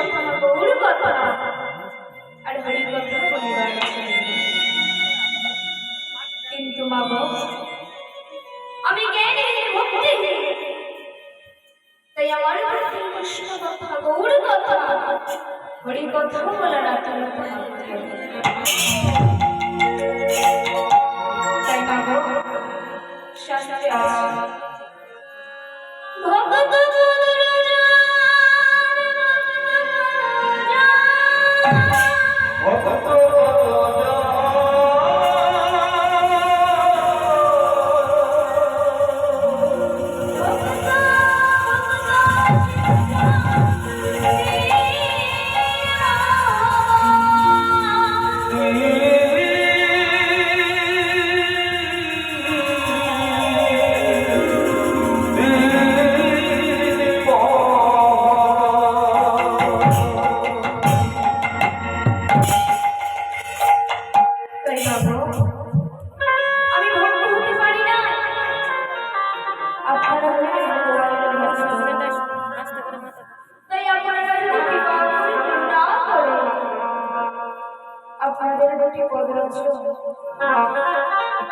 কথা গৌর কথা আর হরি কথা বলিবার। কিন্তু মা আমি জ্ঞানী ভক্তি তাই আমার কাছে কৃষ্ণ কথা গৌর কথা হরি কথা বলার আতুরতা তাই মা শাস্ত্রে ভগত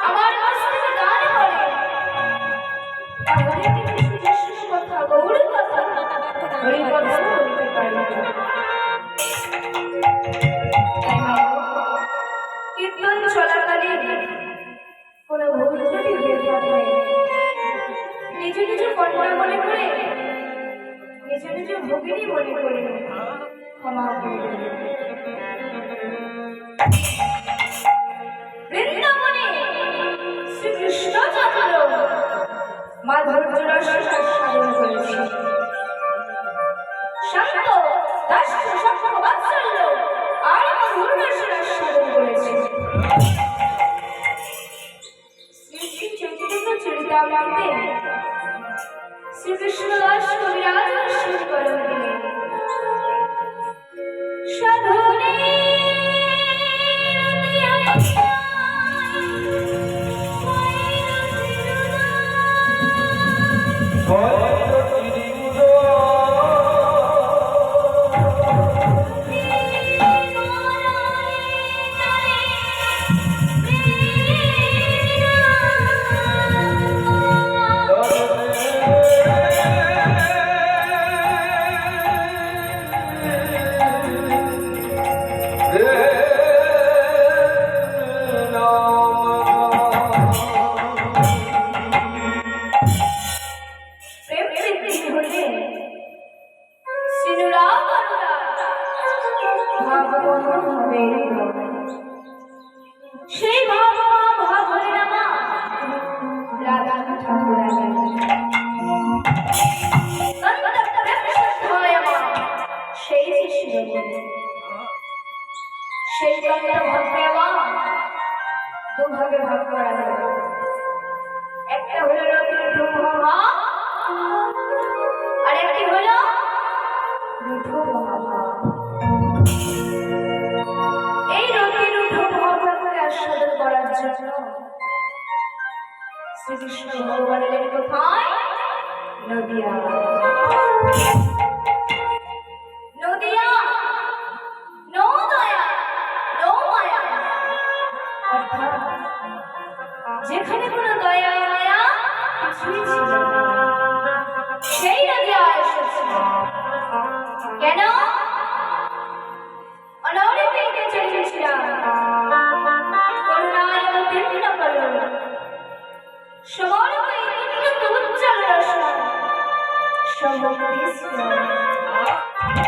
আমার কাছ থেকে দান করেন তাহলে কিন্তু শ্রীকৃষ্ণ কথা গৌর কথা হরি কথা বলতে পারি কীর্তন চলাকালীন কোনো ভুল ত্রুটি হয়ে থাকলে নিজ নিজ কন্যা মনে করে, নিজ নিজ ভগিনী মনে করে ক্ষমা করে Oh, দুভাগে ভাগ করা একটা হলো রতির আর একটি হলো এই রতি রুধু মহাভাকে আস্বাদন করার জন্য শ্রীকৃষ্ণ ভগবান কোথায়? নদিয়া।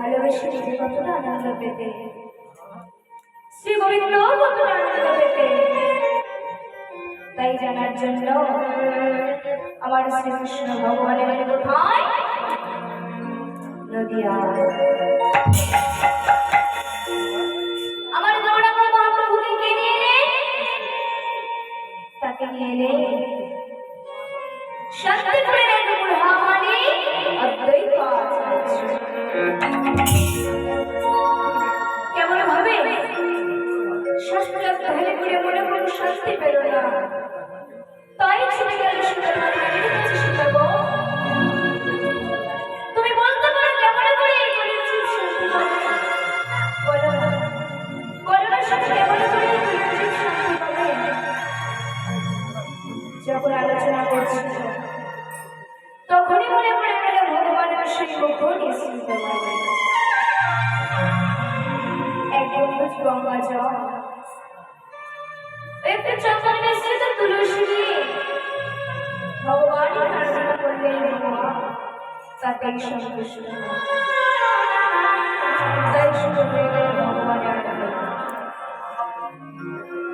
ভালোবেসে নিজে কতটা আনন্দ পেতে। শ্রী গোবিন্দ কতটা আনন্দ পেতে। তাই জানার জন্য আমার শ্রীকৃষ্ণ ভগবানের কোথায় নদিয়া। আমার তাকে নিয়ে শান্তিপুরের এক আলোচনা করছিল তখনই মনে পড়ে গেল ভগবানের সেই গোপন নিশ্চিন্ত একদম গঙ্গা ভগবান